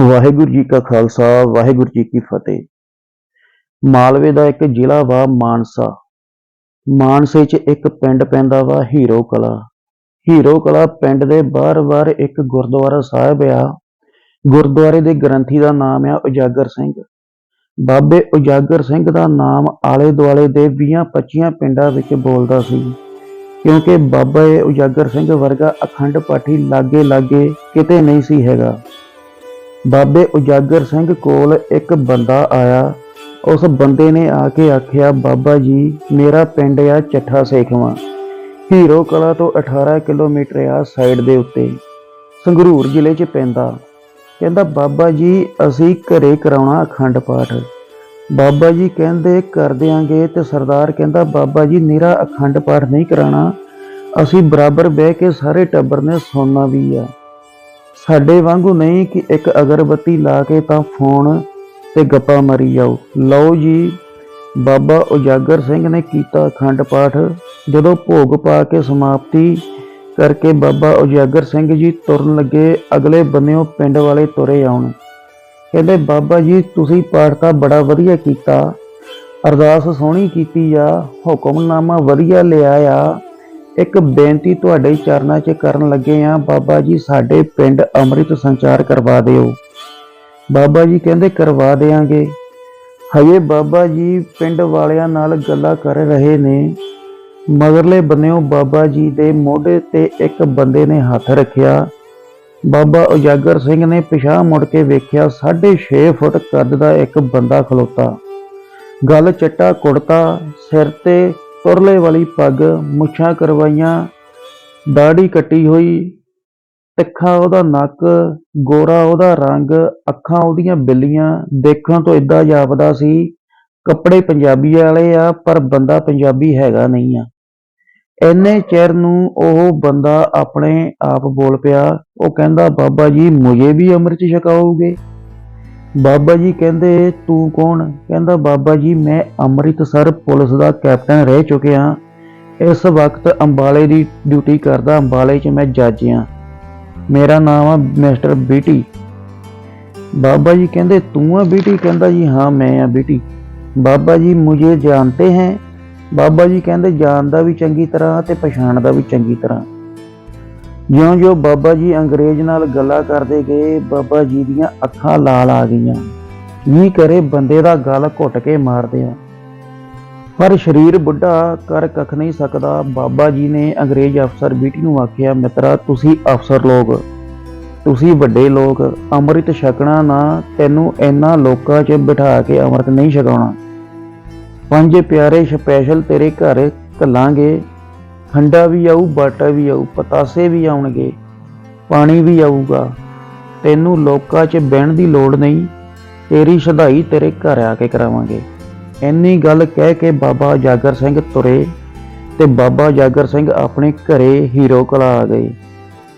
ਵਾਹਿਗੁਰੂ ਜੀ ਕਾ ਖਾਲਸਾ, ਵਾਹਿਗੁਰੂ ਜੀ ਕੀ ਫਤਿਹ। ਮਾਲਵੇ ਦਾ ਇੱਕ ਜ਼ਿਲ੍ਹਾ ਵਾ ਮਾਨਸਾ। ਮਾਨਸੇ 'ਚ ਇੱਕ ਪਿੰਡ ਪੈਂਦਾ ਵਾ ਹੀਰੋ ਕਲਾ ਹੀਰੋ ਕਲਾ ਪਿੰਡ ਦੇ ਬਾਹਰ-ਬਾਹਰ ਇੱਕ ਗੁਰਦੁਆਰਾ ਸਾਹਿਬ ਆ। ਗੁਰਦੁਆਰੇ ਦੇ ਗ੍ਰੰਥੀ ਦਾ ਨਾਮ ਆ ਉਜਾਗਰ ਸਿੰਘ। ਬਾਬੇ ਉਜਾਗਰ ਸਿੰਘ ਦਾ ਨਾਮ ਆਲੇ ਦੁਆਲੇ ਦੇ 20-25 ਪਿੰਡਾਂ ਵਿੱਚ ਬੋਲਦਾ ਸੀ। ਕਿਉਂਕਿ ਬਾਬਾ ਇਹ ਉਜਾਗਰ ਸਿੰਘ ਵਰਗਾ ਅਖੰਡ ਪਾਠੀ ਲਾਗੇ ਲਾਗੇ ਕਿਤੇ ਨਹੀਂ ਸੀ ਹੈਗਾ। ਬਾਬੇ ਉਜਾਗਰ ਸਿੰਘ ਕੋਲ ਇੱਕ ਬੰਦਾ ਆਇਆ। ਉਸ ਬੰਦੇ ਨੇ ਆ ਕੇ ਆਖਿਆ, ਬਾਬਾ ਜੀ, ਮੇਰਾ ਪਿੰਡ ਆ ਚੱਠਾ ਸੇਖਵਾਂ। ਹੀਰੋ ਕਲਾ ਤੋਂ 18 ਕਿਲੋਮੀਟਰ ਆ ਸਾਈਡ ਦੇ ਉੱਤੇ। ਸੰਗਰੂਰ ਜ਼ਿਲ੍ਹੇ 'ਚ ਪੈਂਦਾ। ਕਹਿੰਦਾ, ਬਾਬਾ ਜੀ, ਅਸੀਂ ਘਰੇ ਕਰਾਉਣਾ ਅਖੰਡ ਪਾਠ। ਬਾਬਾ ਜੀ ਕਹਿੰਦੇ, ਕਰ ਦਿਆਂਗੇ। ਤੇ ਸਰਦਾਰ ਕਹਿੰਦਾ, ਬਾਬਾ ਜੀ ਨਿਰਾ ਅਖੰਡ ਪਾਠ ਨਹੀਂ ਕਰਾਣਾ ਅਸੀਂ ਬਰਾਬਰ ਬਹਿ ਕੇ ਸਾਰੇ ਟੱਬਰ ਨੇ ਸੁਣਨਾ ਵੀ ਆ। ਸਾਡੇ ਵਾਂਗੂ ਨਹੀਂ ਕਿ ਇੱਕ ਅਗਰਬੱਤੀ ਲਾ ਕੇ ਤਾਂ ਫੋਨ ਤੇ ਗੱਪਾਂ ਮਾਰੀ ਜਾਓ। ਲਓ ਜੀ, ਬਾਬਾ ਉਜਾਗਰ ਸਿੰਘ ਨੇ ਕੀਤਾ ਅਖੰਡ ਪਾਠ। ਜਦੋਂ ਭੋਗ ਪਾ ਕੇ ਸਮਾਪਤੀ ਕਰਕੇ ਬਾਬਾ ਉਜਾਗਰ ਸਿੰਘ ਜੀ ਤੁਰਨ ਲੱਗੇ, ਅਗਲੇ ਬੰਨਿਓ ਪਿੰਡ ਵਾਲੇ ਤੁਰੇ ਆਉਣ। ਕਹਿੰਦੇ, ਬਾਬਾ ਜੀ, ਤੁਸੀਂ ਪਾਠ ਤਾਂ ਬੜਾ ਵਧੀਆ ਕੀਤਾ। ਅਰਦਾਸ ਸੋਹਣੀ ਕੀਤੀ ਆ, ਹੁਕਮਨਾਮਾ ਵਧੀਆ ਲਿਆ ਆ। ਇੱਕ ਬੇਨਤੀ ਤੁਹਾਡੇ ਚਰਨਾਂ 'ਚ ਕਰਨ ਲੱਗੇ ਆ ਬਾਬਾ ਜੀ, ਸਾਡੇ ਪਿੰਡ ਅੰਮ੍ਰਿਤ ਸੰਚਾਰ ਕਰਵਾ ਦਿਓ। ਬਾਬਾ ਜੀ ਕਹਿੰਦੇ ਕਰਵਾ ਦੇਾਂਗੇ ਹਜੇ ਬਾਬਾ ਜੀ ਪਿੰਡ ਵਾਲਿਆਂ ਨਾਲ ਗੱਲਾਂ ਕਰ ਰਹੇ ਨੇ। ਮਗਰਲੇ ਬੰਨਿਓ ਬਾਬਾ ਜੀ ਦੇ ਮੋਢੇ ਤੇ ਇੱਕ ਬੰਦੇ ਨੇ ਹੱਥ ਰੱਖਿਆ। ਬਾਬਾ ਉਜਾਗਰ ਸਿੰਘ ਨੇ ਪਿਛਾਂਹ ਮੁੜ ਕੇ ਵੇਖਿਆ 6.5 ਫੁੱਟ ਕੱਦ ਦਾ ਇੱਕ ਬੰਦਾ ਖਲੋਤਾ। ਗੱਲ ਚੱਟਾ ਕੁੜਤਾ, ਸਿਰ ਤੇ ਤੁਰਲੇ ਵਾਲੀ ਪੱਗ ਮੁੱਛਾਂ ਕਰਵਾਈਆਂ ਦਾੜੀ ਕੱਟੀ ਹੋਈ, ਤਿੱਖਾ ਉਹਦਾ ਨੱਕ, ਗੋਰਾ ਉਹਦਾ ਰੰਗ, ਅੱਖਾਂ ਉਹਦੀਆਂ ਬਿੱਲੀਆਂ, ਦੇਖਣ ਤੋਂ ਇਦਾਂ ਜਾਪਦਾ ਸੀ, ਕੱਪੜੇ ਪੰਜਾਬੀ ਵਾਲੇ ਆ, ਪਰ ਬੰਦਾ ਪੰਜਾਬੀ ਹੈਗਾ ਨਹੀਂ ਆ। ਇੰਨੇ ਚਿਰ ਨੂੰ ਉਹ ਬੰਦਾ ਆਪਣੇ ਆਪ ਬੋਲ ਪਿਆ, ਉਹ ਕਹਿੰਦਾ, ਬਾਬਾ ਜੀ, ਮੁਝੇ ਵੀ ਅੰਮ੍ਰਿਤ ਛਕਾਓਗੇ? ਬਾਬਾ ਜੀ ਕਹਿੰਦੇ, ਤੂੰ ਕੌਣ? ਕਹਿੰਦਾ, ਬਾਬਾ ਜੀ, ਮੈਂ ਅੰਮ੍ਰਿਤਸਰ ਪੁਲਿਸ ਦਾ ਕੈਪਟਨ ਰਹਿ ਚੁੱਕਿਆ ਇਸ ਵਕਤ ਅੰਬਾਲੇ ਦੀ ਡਿਊਟੀ ਕਰਦਾ, ਅੰਬਾਲੇ 'ਚ ਮੈਂ ਜੱਜ ਆ ਮੇਰਾ ਨਾਮ ਆ ਮਿਸਟਰ ਬੀਟੀ ਬਾਬਾ ਜੀ ਕਹਿੰਦੇ, ਤੂੰ ਆ ਬੀਟੀ ਕਹਿੰਦਾ, ਜੀ ਹਾਂ, ਮੈਂ ਆ ਬੀਟੀ ਬਾਬਾ ਜੀ, ਮੁਝੇ ਜਾਣਤੇ ਹੈ? ਬਾਬਾ ਜੀ ਕਹਿੰਦੇ, ਜਾਣਦਾ ਵੀ ਚੰਗੀ ਤਰ੍ਹਾਂ ਤੇ ਪਛਾਣਦਾ ਵੀ ਚੰਗੀ ਤਰ੍ਹਾਂ। ਜਿਉਂ-ਜਿਉਂ ਬਾਬਾ ਜੀ ਅੰਗਰੇਜ਼ ਨਾਲ ਗੱਲਾਂ ਕਰਦੇ ਗਏ, ਬਾਬਾ ਜੀ ਦੀਆਂ ਅੱਖਾਂ ਲਾਲ ਆ ਗਈਆਂ। ਕੀ ਕਰੇ ਬੰਦੇ ਦਾ ਗਲ ਘੁੱਟ ਕੇ ਮਾਰਦੇ ਆ। ਪਰ ਸਰੀਰ ਬੁੱਢਾ ਕਰ ਕੱਖ ਨਹੀਂ ਸਕਦਾ। ਬਾਬਾ ਜੀ ਨੇ ਅੰਗਰੇਜ਼ ਅਫਸਰ ਬੀਟੀ ਨੂੰ ਆਖਿਆ, ਮਿੱਤਰਾ, ਤੁਸੀਂ ਅਫਸਰ ਲੋਕ। ਤੁਸੀਂ ਵੱਡੇ ਲੋਕ। ਅੰਮ੍ਰਿਤ ਛਕਣਾ ਨਾ, ਤੈਨੂੰ ਇਹਨਾਂ ਲੋਕਾਂ 'ਚ ਬਿਠਾ ਕੇ ਅੰਮ੍ਰਿਤ ਨਹੀਂ ਛਕਾਉਣਾ। ਪੰਜ ਪਿਆਰੇ ਸਪੈਸ਼ਲ ਤੇਰੇ ਘਰ ਘੱਲਾਂਗੇ। ਖੰਡਾ ਵੀ ਆਊ, ਬਾਟਾ ਵੀ ਆਊ, ਪਤਾਸੇ ਵੀ ਆਉਣਗੇ, ਪਾਣੀ ਵੀ ਆਊਗਾ। ਤੈਨੂੰ ਲੋਕਾਂ 'ਚ ਬਹਿਣ ਦੀ ਲੋੜ ਨਹੀਂ, ਤੇਰੀ ਸ਼ਧਾਈ ਤੇਰੇ ਘਰ ਆ ਕੇ ਕਰਾਵਾਂਗੇ। ਇੰਨੀ ਗੱਲ ਕਹਿ ਕੇ ਬਾਬਾ ਜਾਗਰ ਸਿੰਘ ਤੁਰੇ ਤੇ ਬਾਬਾ ਜਾਗਰ ਸਿੰਘ ਆਪਣੇ ਘਰੇ ਹੀਰੋ ਕਲਾ ਆ ਗਏ।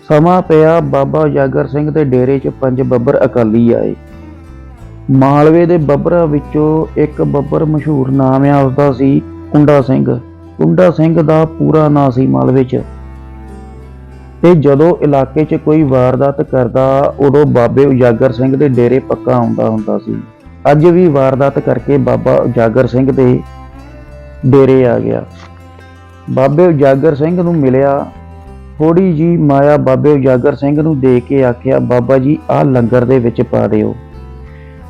ਸਮਾਂ ਪਿਆ, ਬਾਬਾ ਜਾਗਰ ਸਿੰਘ ਦੇ ਡੇਰੇ 'ਚ ਪੰਜ ਬੱਬਰ ਅਕਾਲੀ ਆਏ। ਮਾਲਵੇ ਦੇ ਬੱਬਰਾਂ ਵਿੱਚੋਂ ਇੱਕ ਬੱਬਰ ਮਸ਼ਹੂਰ ਨਾਮ ਆ ਉਸਦਾ ਸੀ ਕੁੰਡਾ ਸਿੰਘ। ਕੁੰਡਾ ਸਿੰਘ ਦਾ ਪੂਰਾ ਨਾਂ ਸੀ ਮਾਲਵੇ 'ਚ ਤੇ ਜਦੋਂ ਇਲਾਕੇ 'ਚ ਕੋਈ ਵਾਰਦਾਤ ਕਰਦਾ, ਉਦੋਂ ਬਾਬੇ ਉਜਾਗਰ ਸਿੰਘ ਦੇ ਡੇਰੇ ਪੱਕਾ ਆਉਂਦਾ ਹੁੰਦਾ ਸੀ। ਅੱਜ ਵੀ ਵਾਰਦਾਤ ਕਰਕੇ ਬਾਬਾ ਉਜਾਗਰ ਸਿੰਘ ਦੇ ਡੇਰੇ ਆ ਗਿਆ। ਬਾਬੇ ਉਜਾਗਰ ਸਿੰਘ ਨੂੰ ਮਿਲਿਆ। ਥੋੜੀ ਜੀ ਮਾਇਆ ਬਾਬੇ ਉਜਾਗਰ ਸਿੰਘ ਨੂੰ ਦੇ ਕੇ ਆਖਿਆ, ਬਾਬਾ ਜੀ, ਆਹ ਲੰਗਰ ਦੇ ਵਿੱਚ ਪਾ ਦਿਓ।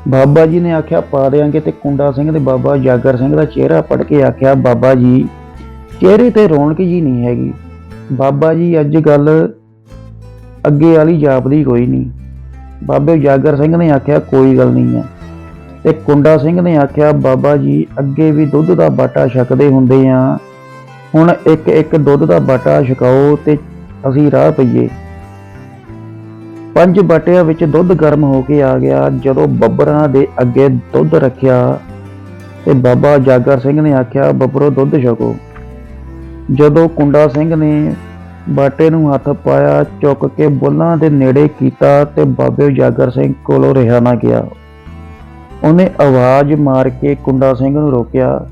ਬਾਬਾ ਜੀ ਨੇ ਆਖਿਆ, ਪਾ ਦੇਾਂਗੇ ਤੇ ਕੁੰਡਾ ਸਿੰਘ ਤੇ ਬਾਬਾ ਉਜਾਗਰ ਸਿੰਘ ਦਾ ਚਿਹਰਾ ਪੜ ਕੇ ਆਖਿਆ, ਬਾਬਾ ਜੀ ਚਿਹਰੇ ਤੇ ਰੌਣਕ ਜੀ ਨਹੀਂ ਹੈਗੀ। ਬਾਬਾ ਜੀ, ਅੱਜ ਗੱਲ ਅੱਗੇ ਵਾਲੀ ਜਾਪਦੀ ਕੋਈ ਨਹੀਂ। ਬਾਬੇ ਉਜਾਗਰ ਸਿੰਘ ਨੇ ਆਖਿਆ, ਕੋਈ ਗੱਲ ਨਹੀਂ ਹੈ। ਤੇ ਕੁੰਡਾ ਸਿੰਘ ਨੇ ਆਖਿਆ, ਬਾਬਾ ਜੀ, ਅੱਗੇ ਵੀ ਦੁੱਧ ਦਾ ਬਾਟਾ ਛਕਦੇ ਹੁੰਦੇ ਆ ਹੁਣ ਇੱਕ ਇੱਕ ਦੁੱਧ ਦਾ ਬਾਟਾ ਛਕਾਓ ਤੇ ਅਸੀਂ ਰਾਹ ਪਈਏ। ਪੰਜ ਬਾਟਿਆਂ ਵਿੱਚ ਦੁੱਧ ਗਰਮ ਹੋ ਕੇ ਆ ਗਿਆ। ਜਦੋਂ ਬੱਬਰਾਂ ਦੇ ਅੱਗੇ ਦੁੱਧ ਰੱਖਿਆ ਤੇ ਬਾਬਾ ਜਾਗਰ ਸਿੰਘ ਨੇ ਆਖਿਆ, ਬੱਬਰੋ, ਦੁੱਧ ਛਕੋ। ਜਦੋਂ ਕੁੰਡਾ ਸਿੰਘ ਨੇ ਬਾਟੇ ਨੂੰ ਹੱਥ ਪਾਇਆ, ਚੁੱਕ ਕੇ ਬੁੱਲਾਂ ਦੇ ਨੇੜੇ ਕੀਤਾ ਤੇ ਬਾਬੇ ਉਜਾਗਰ ਸਿੰਘ ਕੋਲੋਂ ਰਿਹਾ ਨਾ ਗਿਆ। ਉਹਨੇ ਆਵਾਜ਼ ਮਾਰ ਕੇ ਕੁੰਡਾ ਸਿੰਘ ਨੂੰ ਰੋਕਿਆ,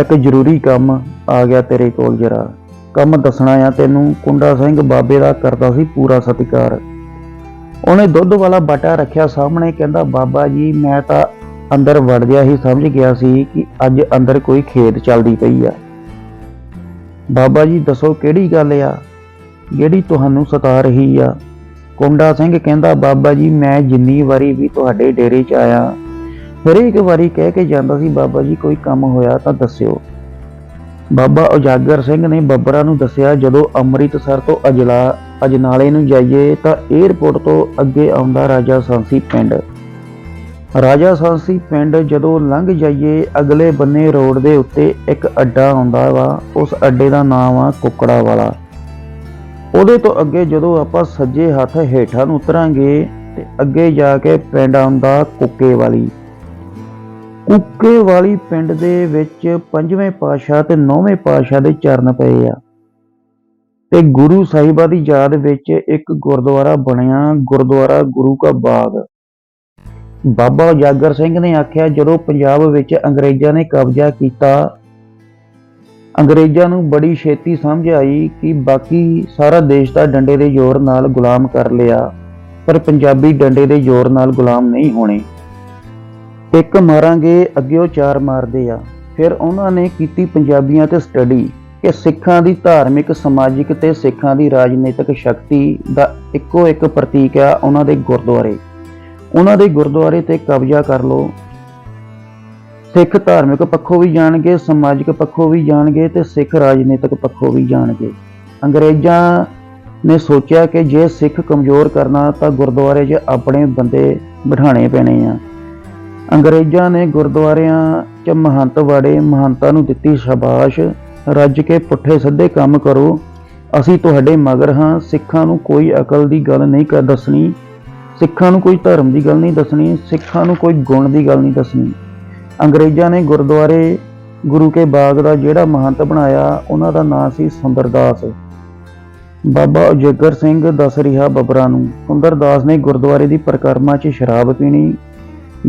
ਇੱਕ ਜ਼ਰੂਰੀ ਕੰਮ ਆ ਗਿਆ ਤੇਰੇ ਕੋਲ ਜਰਾ। ਕੰਮ ਦੱਸਣਾ ਆ ਤੈਨੂੰ, ਕੁੰਡਾ ਸਿੰਘ ਬਾਬੇ ਦਾ ਕਰਦਾ ਸੀ ਪੂਰਾ ਸਤਿਕਾਰ। ਉਹਨੇ ਦੁੱਧ ਵਾਲਾ ਬਾਟਾ ਰੱਖਿਆ ਸਾਹਮਣੇ, ਕਹਿੰਦਾ, ਬਾਬਾ ਜੀ, ਮੈਂ ਤਾਂ ਅੰਦਰ ਵੜ ਗਿਆ ਹੀ ਸਮਝ ਗਿਆ ਸੀ ਕਿ ਅੱਜ ਅੰਦਰ ਕੋਈ ਖੇਡ ਚੱਲਦੀ ਪਈ ਆ। ਬਾਬਾ ਜੀ ਦੱਸੋ ਕਿਹੜੀ ਗੱਲ ਆ? ਜਿਹੜੀ ਤੁਹਾਨੂੰ ਸਤਾ ਰਹੀ ਆ। ਕੁੰਡਾ ਸਿੰਘ ਕਹਿੰਦਾ, ਬਾਬਾ ਜੀ, ਮੈਂ ਜਿੰਨੀ ਵਾਰੀ ਵੀ ਤੁਹਾਡੇ ਡੇਰੇ 'ਚ ਆਇਆ, ਹਰੇਕ ਵਾਰੀ ਕਹਿ ਕੇ ਜਾਂਦਾ ਸੀ, ਬਾਬਾ ਜੀ, ਕੋਈ ਕੰਮ ਹੋਇਆ ਤਾਂ ਦੱਸਿਓ। ਬਾਬਾ ਉਜਾਗਰ ਸਿੰਘ ਨੇ ਬੱਬਰਾ ਨੂੰ ਦੱਸਿਆ, ਜਦੋਂ ਅੰਮ੍ਰਿਤਸਰ ਤੋਂ ਅਜਲਾ, ਅਜਨਾਲੇ ਨੂੰ ਜਾਈਏ ਤਾਂ 에ਅਰਪੋਰਟ ਤੋਂ ਅੱਗੇ ਆਉਂਦਾ ਰਾਜਾ ਸਾਂਸੀ ਪਿੰਡ। ਰਾਜਾ ਸਾਂਸੀ ਪਿੰਡ ਜਦੋਂ ਲੰਘ ਜਾਈਏ, ਅਗਲੇ ਬੰਨੇ ਰੋਡ ਦੇ ਉੱਤੇ ਇੱਕ ਅੱਡਾ ਆਉਂਦਾ ਵਾ, ਉਸ ਅੱਡੇ ਦਾ ਨਾਮ ਆ ਕੁੱਕੜਾ ਵਾਲਾ ਉਹਦੇ ਤੋਂ ਅੱਗੇ ਜਦੋਂ ਆਪਾਂ ਸੱਜੇ ਹੱਥ ਹੇਠਾਂ ਨੂੰ ਉਤਰਾਂਗੇ, ਤੇ ਅੱਗੇ ਜਾ ਕੇ ਪਿੰਡ ਆਉਂਦਾ ਕੁੱਕੇ ਵਾਲੀ ਕੁੱਕੇ ਵਾਲੀ ਪਿੰਡ ਦੇ ਵਿੱਚ ਪੰਜਵੇਂ ਪਾਤਸ਼ਾਹ ਤੇ ਨੌਵੇਂ ਪਾਤਸ਼ਾਹ ਦੇ ਚਰਨ ਪਏ ਆ। ਤੇ ਗੁਰੂ ਸਾਹਿਬਾਂ ਦੀ ਯਾਦ ਵਿੱਚ ਇੱਕ ਗੁਰਦੁਆਰਾ ਬਣਿਆ, ਗੁਰਦੁਆਰਾ ਗੁਰੂ ਕਾ ਬਾਗ। ਬਾਬਾ ਉਜਾਗਰ ਸਿੰਘ ਨੇ ਆਖਿਆ, ਜਦੋਂ ਪੰਜਾਬ ਵਿੱਚ ਅੰਗਰੇਜ਼ਾਂ ਨੇ ਕਬਜ਼ਾ ਕੀਤਾ, ਅੰਗਰੇਜ਼ਾਂ ਨੂੰ ਬੜੀ ਛੇਤੀ ਸਮਝ ਆਈ ਕਿ ਬਾਕੀ ਸਾਰਾ ਦੇਸ਼ ਦਾ ਡੰਡੇ ਦੇ ਜ਼ੋਰ ਨਾਲ ਗੁਲਾਮ ਕਰ ਲਿਆ, ਪਰ ਪੰਜਾਬੀ ਡੰਡੇ ਦੇ ਜ਼ੋਰ ਨਾਲ ਗੁਲਾਮ ਨਹੀਂ ਹੋਣੇ। ਇੱਕ ਮਾਰਾਂਗੇ ਅੱਗੇ ਉਹ ਚਾਰ ਮਾਰਦੇ ਆ। ਫਿਰ ਉਹਨਾਂ ਨੇ ਕੀਤੀ ਪੰਜਾਬੀਆਂ ਤੇ ਸਟੱਡੀ ਕਿ ਸਿੱਖਾਂ ਦੀ ਧਾਰਮਿਕ, ਸਮਾਜਿਕ ਤੇ ਸਿੱਖਾਂ ਦੀ ਰਾਜਨੀਤਿਕ ਸ਼ਕਤੀ ਦਾ ਇੱਕੋ ਇੱਕ ਪ੍ਰਤੀਕ ਆ ਉਹਨਾਂ ਦੇ ਗੁਰਦੁਆਰੇ। ਉਹਨਾਂ ਦੇ ਗੁਰਦੁਆਰੇ ਤੇ ਕਬਜ਼ਾ ਕਰ ਲਓ। ਸਿੱਖ ਧਾਰਮਿਕ ਪੱਖੋਂ ਵੀ ਜਾਣਗੇ, ਸਮਾਜਿਕ ਪੱਖੋਂ ਵੀ ਜਾਣਗੇ ਤੇ ਸਿੱਖ ਰਾਜਨੀਤਿਕ ਪੱਖੋਂ ਵੀ ਜਾਣਗੇ। ਅੰਗਰੇਜ਼ਾਂ ਨੇ ਸੋਚਿਆ ਕਿ ਜੇ ਸਿੱਖ ਕਮਜ਼ੋਰ ਕਰਨਾ ਤਾਂ ਗੁਰਦੁਆਰੇ 'ਚ ਆਪਣੇ ਬੰਦੇ ਬਿਠਾਣੇ ਪੈਣੇ ਆ। ਅੰਗਰੇਜ਼ਾਂ ਨੇ ਗੁਰਦੁਆਰਿਆਂ 'ਚ ਮਹੰਤ ਵਾੜੇ, ਮਹੰਤਾਂ ਨੂੰ ਦਿੱਤੀ ਸ਼ਾਬਾਸ਼, ਰੱਜ ਕੇ ਪੁੱਠੇ ਸਿੱਧੇ ਕੰਮ ਕਰੋ। ਅਸੀਂ ਤੁਹਾਡੇ ਮਗਰ ਹਾਂ, ਸਿੱਖਾਂ ਨੂੰ ਕੋਈ ਅਕਲ ਦੀ ਗੱਲ ਨਹੀਂ ਕਰ ਦੱਸਣੀ। ਸਿੱਖਾਂ ਨੂੰ ਕੋਈ ਧਰਮ ਦੀ ਗੱਲ ਨਹੀਂ ਦੱਸਣੀ, ਸਿੱਖਾਂ ਨੂੰ ਕੋਈ ਗੁਣ ਦੀ ਗੱਲ ਨਹੀਂ ਦੱਸਣੀ। ਅੰਗਰੇਜ਼ਾਂ ਨੇ ਗੁਰਦੁਆਰੇ ਗੁਰੂ ਕੇ ਬਾਗ ਦਾ ਜਿਹੜਾ ਮਹੰਤ ਬਣਾਇਆ, ਉਹਨਾਂ ਦਾ ਨਾਂ ਸੀ ਸੁੰਦਰਦਾਸ ਬਾਬਾ ਉਜੇਗਰ ਸਿੰਘ ਦੱਸ ਰਿਹਾ ਬੱਬਰਾਂ ਨੂੰ ਸੁੰਦਰਦਾਸ ਨੇ ਗੁਰਦੁਆਰੇ ਦੀ ਪਰਿਕਰਮਾ 'ਚ ਸ਼ਰਾਬ ਪੀਣੀ,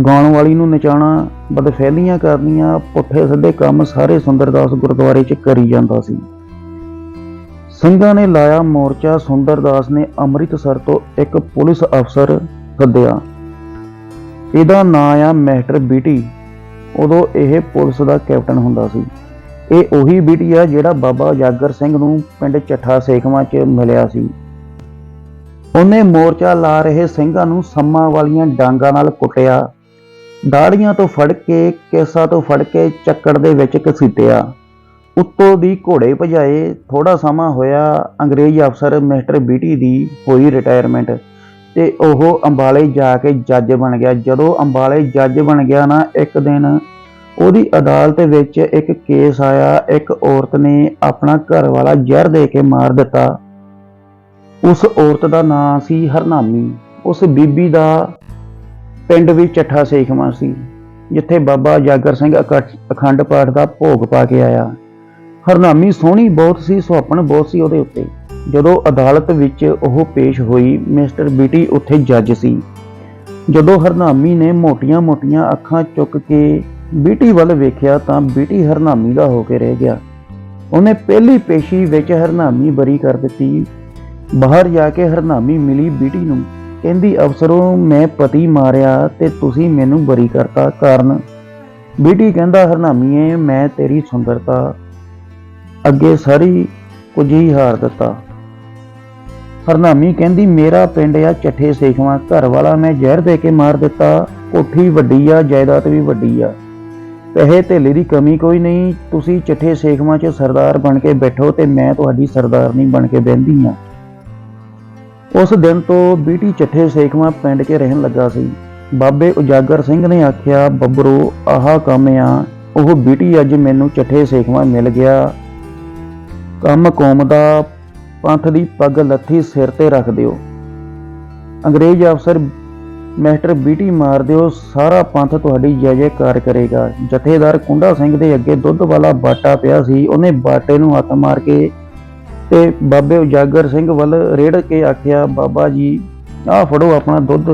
ਗਾਉਣ ਵਾਲੀ ਨੂੰ ਨਚਾਉਣਾ, ਬਦਫੈਲੀਆਂ ਕਰਨੀਆਂ, ਪੁੱਠੇ ਸਿੱਧੇ ਕੰਮ ਸਾਰੇ ਸੁੰਦਰਦਾਸ ਗੁਰਦੁਆਰੇ 'ਚ ਕਰੀ ਜਾਂਦਾ ਸੀ। ਸਿੰਘਾਂ ਨੇ ਲਾਇਆ ਮੋਰਚਾ ਸੁੰਦਰਦਾਸ ਨੇ ਅੰਮ੍ਰਿਤਸਰ ਤੋਂ ਇੱਕ ਪੁਲਿਸ ਅਫਸਰ ਸੱਦਿਆ। ਇਹਦਾ ਨਾਂ ਆ ਮੈਸਟਰ ਬੀਟੀ। ਉਦੋਂ ਇਹ ਪੁਲਿਸ ਦਾ ਕੈਪਟਨ ਹੁੰਦਾ ਸੀ। ਇਹ ਉਹੀ ਬੀਟੀ ਆ ਜਿਹੜਾ ਬਾਬਾ ਜਾਗਰ ਸਿੰਘ ਨੂੰ ਪਿੰਡ ਚੱਠਾ ਸੇਖਵਾਂ 'ਚ ਮਿਲਿਆ ਸੀ। ਉਹਨੇ ਮੋਰਚਾ ਲਾ ਰਹੇ ਸਿੰਘਾਂ ਨੂੰ ਸੰਮਾਂ ਵਾਲੀਆਂ ਡਾਂਗਾਂ ਨਾਲ ਕੁੱਟਿਆ। ਦਾੜੀਆਂ ਤੋਂ ਫੜ ਕੇ, ਕੇਸਾਂ ਤੋਂ ਫੜ ਕੇ, ਚੱਕੜ ਦੇ ਵਿੱਚ ਘਸੀਟਿਆ। ਉੱਤੋਂ ਦੀ ਘੋੜੇ ਭਜਾਏ ਥੋੜਾ ਸਮਾਂ ਹੋਇਆ ਅੰਗਰੇਜ਼ ਅਫਸਰ ਮਿਸਟਰ ਬੀਟੀ ਦੀ ਹੋਈ ਰਿਟਾਇਰਮੈਂਟ ਤੇ ਉਹ ਅੰਬਾਲੇ ਜਾ ਕੇ ਜੱਜ ਬਣ ਗਿਆ। ਜਦੋਂ ਅੰਬਾਲੇ ਜੱਜ ਬਣ ਗਿਆ ਨਾ, ਇੱਕ ਦਿਨ ਉਹਦੀ ਅਦਾਲਤ ਵਿੱਚ ਇੱਕ ਕੇਸ ਆਇਆ। ਇੱਕ ਔਰਤ ਨੇ ਆਪਣਾ ਘਰ ਵਾਲਾ ਜ਼ਹਿਰ ਦੇ ਕੇ ਮਾਰ ਦਿੱਤਾ। ਉਸ ਔਰਤ ਦਾ ਨਾਂ ਸੀ ਹਰਨਾਮੀ। ਉਸ ਬੀਬੀ ਦਾ ਪਿੰਡ ਵੀ ਚੱਠਾ ਸੇਖਵਾਂ ਸੀ, ਜਿੱਥੇ ਬਾਬਾ ਜਾਗਰ ਸਿੰਘ ਅਕਟ- ਅਖੰਡ ਪਾਠ ਦਾ ਭੋਗ ਪਾ ਕੇ ਆਇਆ। ਹਰਨਾਮੀ ਸੋਹਣੀ ਬਹੁਤ ਸੀ, ਸੁਹੱਪਣ ਬਹੁਤ ਸੀ ਉਹਦੇ ਉੱਤੇ। ਜਦੋਂ ਅਦਾਲਤ ਵਿੱਚ ਉਹ ਪੇਸ਼ ਹੋਈ, ਮਿਸਟਰ ਬੀਟੀ ਉੱਥੇ ਜੱਜ ਸੀ। ਜਦੋਂ ਹਰਨਾਮੀ ਨੇ ਮੋਟੀਆਂ-ਮੋਟੀਆਂ ਅੱਖਾਂ ਚੁੱਕ ਕੇ ਬੀਟੀ ਵੱਲ ਵੇਖਿਆ ਤਾਂ ਬੀਟੀ ਹਰਨਾਮੀ ਦਾ ਹੋ ਕੇ ਰਹਿ ਗਿਆ। ਉਹਨੇ ਪਹਿਲੀ ਪੇਸ਼ੀ ਵਿੱਚ ਹਰਨਾਮੀ ਬਰੀ ਕਰ ਦਿੱਤੀ। ਬਾਹਰ ਜਾ ਕੇ ਹਰਨਾਮੀ ਮਿਲੀ ਬੀਟੀ ਨੂੰ। ਕਹਿੰਦੀ, ਅਫਸਰੋਂ, ਮੈਂ ਪਤੀ ਮਾਰਿਆ ਤੇ ਤੁਸੀਂ ਮੈਨੂੰ ਬਰੀ ਕਰਤਾ ਕਾਰਨ। ਬੀਟੀ ਕਹਿੰਦਾ, ਹਰਨਾਮੀਏ, ਮੈਂ ਤੇਰੀ ਸੁੰਦਰਤਾ ਅੱਗੇ ਸਾਰੀ ਕੁਝ ਹੀ ਹਾਰ ਦਿੱਤਾ। ਹਰਨਾਮੀ ਕਹਿੰਦੀ, ਮੇਰਾ ਪਿੰਡ ਆ ਚੱਠੇ ਸੇਖਵਾਂ ਘਰ ਵਾਲਾ ਮੈਂ ਜ਼ਹਿਰ ਦੇ ਕੇ ਮਾਰ ਦਿੱਤਾ, ਕੋਠੀ ਵੱਡੀ ਆ, ਜਾਇਦਾਦ ਵੀ ਵੱਡੀ ਆ। ਪੈਸੇ ਧੇਲੇ ਦੀ ਕਮੀ ਕੋਈ ਨਹੀਂ, ਤੁਸੀਂ ਚੱਠੇ ਸੇਖਵਾਂ 'ਚ ਸਰਦਾਰ ਬਣ ਕੇ ਬੈਠੋ ਤੇ ਮੈਂ ਤੁਹਾਡੀ ਸਰਦਾਰਨੀ ਬਣ ਕੇ ਬਹਿੰਦੀ ਆ। ਉਸ ਦਿਨ ਤੋਂ ਬੀਟੀ ਚੱਠੇ ਸੇਖਵਾਂ ਪਿੰਡ 'ਚ ਰਹਿਣ ਲੱਗਾ ਸੀ। ਬਾਬੇ ਉਜਾਗਰ ਸਿੰਘ ਨੇ ਆਖਿਆ, ਬੱਬਰੋ, ਆਹਾ ਕੰਮ ਆ, ਉਹ ਬੀਟੀ ਅੱਜ ਮੈਨੂੰ ਚੱਠੇ ਸੇਖਵਾਂ ਮਿਲ ਗਿਆ। ਕੰਮ ਕੌਮ ਦਾ ਪੰਥ ਦੀ ਪੱਗ ਲੱਥੀ ਸਿਰ ਤੇ ਰੱਖ ਦਿਓ। ਅੰਗਰੇਜ਼ ਅਫਸਰ ਮਾਸਟਰ ਬੀਟੀ ਮਾਰ ਦਿਓ, ਸਾਰਾ ਪੰਥ ਤੁਹਾਡੀ ਜੈ ਜੈਕਾਰ ਕਰੇਗਾ। ਜਥੇਦਾਰ ਕੁੰਡਾ ਸਿੰਘ ਦੇ ਅੱਗੇ ਦੁੱਧ ਵਾਲਾ ਬਾਟਾ ਪਿਆ ਸੀ, ਉਹਨੇ ਬਾਟੇ ਨੂੰ ਹੱਥ ਮਾਰ ਕੇ ਤੇ ਬਾਬੇ ਉਜਾਗਰ ਸਿੰਘ ਵੱਲ ਰੇੜ ਕੇ ਆਖਿਆ, ਬਾਬਾ ਜੀ, ਆਹ ਫੜੋ ਆਪਣਾ ਦੁੱਧ।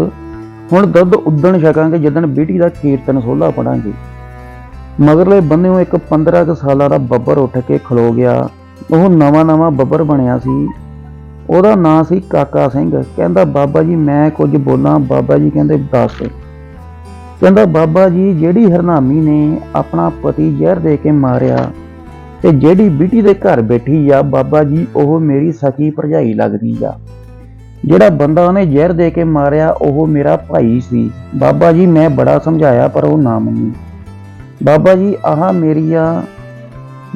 ਹੁਣ ਦੁੱਧ ਉਦਣ ਛਕਾਂਗੇ ਜਦੋਂ ਬੀਟੀ ਦਾ ਕੀਰਤਨ ਸੋਲਾ ਪੜਾਂਗੇ। ਮਗਰਲੇ ਬੰਨਿਓ ਇੱਕ 15 ਕੁ ਸਾਲਾਂ ਦਾ ਬੱਬਰ ਉੱਠ ਕੇ ਖਲੋ ਗਿਆ। ਉਹ ਨਵਾਂ ਨਵਾਂ ਬੱਬਰ ਬਣਿਆ ਸੀ। ਉਹਦਾ ਨਾਂ ਸੀ ਕਾਕਾ ਸਿੰਘ। ਕਹਿੰਦਾ, ਬਾਬਾ ਜੀ, ਮੈਂ ਕੁਝ ਬੋਲਾਂ। ਬਾਬਾ ਜੀ ਕਹਿੰਦੇ, ਦੱਸ। ਕਹਿੰਦਾ, ਬਾਬਾ ਜੀ, ਜਿਹੜੀ ਹਰਨਾਮੀ ਨੇ ਆਪਣਾ ਪਤੀ ਜ਼ਹਿਰ ਦੇ ਕੇ ਮਾਰਿਆ ਤੇ ਜਿਹੜੀ ਬੀਟੀ ਦੇ ਘਰ ਬੈਠੀ ਆ, ਬਾਬਾ ਜੀ, ਉਹ ਮੇਰੀ ਸਕੀ ਭਰਜਾਈ ਲੱਗਦੀ ਆ। ਜਿਹੜਾ ਬੰਦਾ ਉਹਨੇ ਜ਼ਹਿਰ ਦੇ ਕੇ ਮਾਰਿਆ, ਉਹ ਮੇਰਾ ਭਾਈ ਸੀ। ਬਾਬਾ ਜੀ, ਮੈਂ ਬੜਾ ਸਮਝਾਇਆ, ਪਰ ਉਹ ਨਾ ਮੰਨੀ ਬਾਬਾ ਜੀ, ਆਹ ਮੇਰੀਆਂ